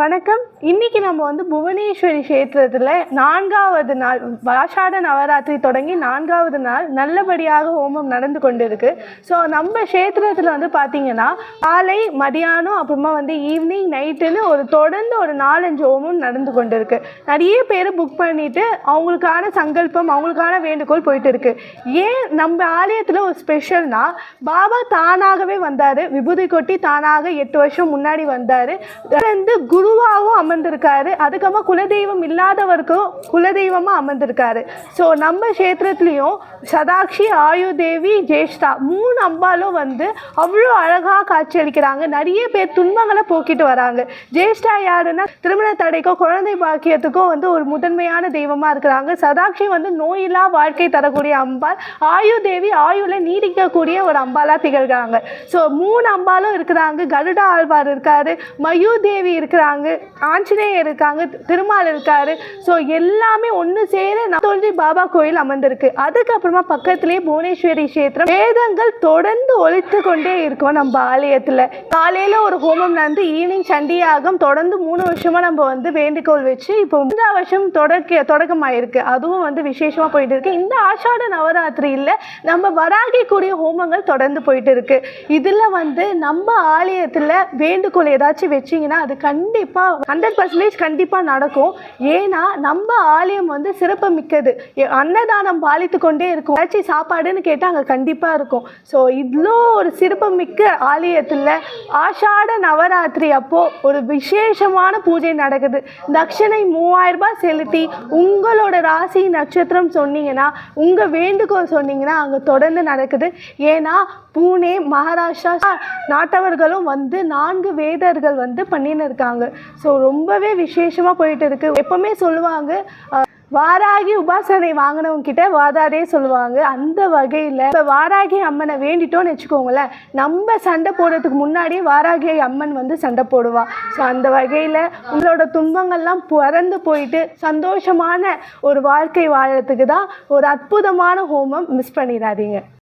வணக்கம். இன்னைக்கு நம்ம வந்து புவனேஸ்வரி கஷேத்திரத்தில் நான்காவது நாள் ஆஷாட நவராத்திரி தொடங்கி நான்காவது நாள் நல்லபடியாக ஹோமம் நடந்து கொண்டு இருக்கு ஸோ நம்ம கஷேத்திரத்தில் வந்து பார்த்தீங்கன்னா காலை மதியானம் அப்புறமா வந்து ஈவினிங் நைட்டுன்னு ஒரு தொடர்ந்து ஒரு நாலஞ்சு ஹோமம் நடந்து கொண்டு இருக்கு நிறைய பேர் புக் பண்ணிட்டு அவங்களுக்கான சங்கல்பம் அவங்களுக்கான வேண்டுகோள் போயிட்டு இருக்கு ஏன் நம்ம ஆலயத்தில் ஒரு ஸ்பெஷல்னா பாபா தானாகவே வந்தார். விபூதி கொட்டி தானாக எட்டு வருஷம் முன்னாடி வந்தார். குரு குருவாகவும் அமர்ந்திருக்காரு. அதுக்கப்புறமா குலதெய்வம் இல்லாதவருக்கும் குலதெய்வமாக அமர்ந்திருக்காரு. ஸோ நம்ம க்ஷேத்திரத்துலேயும் சதாக்ஷி ஆயுதேவி ஜேஷ்டா மூணு அம்பாலும் வந்து அவ்வளோ அழகாக காட்சியளிக்கிறாங்க நிறைய பேர் துன்பங்களை போக்கிட்டு வராங்க. ஜேஷ்டா யாருன்னா திருமண தடைக்கோ குழந்தை பாக்கியத்துக்கோ வந்து ஒரு முதன்மையான தெய்வமாக இருக்கிறாங்க. சதாக்ஷி வந்து நோயில்லா வாழ்க்கை தரக்கூடிய அம்பாள். ஆயுதேவி ஆயுள நீடிக்கக்கூடிய ஒரு அம்பாலாக திகழ்கிறாங்க. ஸோ மூணு அம்பாலும் இருக்கிறாங்க. கருடா ஆழ்வார் இருக்காரு. மயூதேவி இருக்கிறாங்க. ஆஞ்சநேயர் இருக்காங்க திருமால் இருக்காரு. ஸோ எல்லாமே ஒன்று சேர நத்தோல்ஜி பாபா கோயில் அமர்ந்திருக்கு. அதுக்கப்புறமா பக்கத்துலேயே புவனேஸ்வரி கஷேத்திரம். வேதங்கள் தொடர்ந்து ஒழித்து கொண்டே இருக்கும் நம்ம ஆலயத்தில். காலையில் ஒரு ஹோமம் நடந்து ஈவினிங் சண்டியாகம் தொடர்ந்து மூணு வருஷமாக நம்ம வந்து வேண்டுகோள் வச்சு இப்போ மூன்றாம் வருஷம் தொடக்க தொடக்கமாயிருக்கு. அதுவும் வந்து விசேஷமாக போயிட்டு இருக்கு இந்த ஆஷாட நவராத்திரியில் நம்ம வராகக்கூடிய ஹோமங்கள் தொடர்ந்து போயிட்டு இருக்கு இதில் வந்து நம்ம ஆலயத்தில் வேண்டுகோள் ஏதாச்சும் வச்சிங்கன்னா அது கண்டிப்பாக ஹண்ட்ரட் பர்சன்டேஜ் கண்டிப்பாக நடக்கும். ஏன்னா நம்ம ஆலயம் வந்து சிறப்பு மிக்கது அன்னதானம் பாலித்து கொண்டே இருக்கும். ஏதாச்சும் சாப்பாடுன்னு கேட்டால் அங்கே கண்டிப்பாக இருக்கும். ஸோ இவ்வளோ ஒரு சிறப்பு மிக்க ஆலயத்தில் ஆஷாட நவராத்திரி அப்போது ஒரு விசேஷமான பூஜை நடக்குது. தட்சணை மூவாயிரம் ரூபாய் செலுத்தி உங்களோட ராசி நட்சத்திரம் சொன்னீங்கன்னா உங்கள் வேண்டுகோள் சொன்னீங்கன்னா அங்கே தொடர்ந்து நடக்குது. ஏன்னா பூனே மகாராஷ்டிரா நாட்டவர்களும் வந்து நான்கு வேதர்கள் வந்து பண்ணின்னு இருக்காங்க. ஸோ ரொம்பவே விசேஷமாக போயிட்டு இருக்குது எப்போவுமே சொல்லுவாங்க வாராகி உபாசனை வாங்கினவங்க கிட்ட வாதாதே சொல்லுவாங்க. அந்த வகையில் இப்போ வாராகி அம்மனை வேண்டிட்டோம்னு வச்சுக்கோங்களேன் நம்ம சண்டை போடுறதுக்கு முன்னாடியே வாராகி அம்மன் வந்து சண்டை போடுவா. ஸோ அந்த வகையில் உங்களோட துன்பங்கள்லாம் பிறந்து போயிட்டு சந்தோஷமான ஒரு வாழ்க்கை வாழறதுக்கு தான் ஒரு அற்புதமான ஹோமம் மிஸ் பண்ணிடாதீங்க.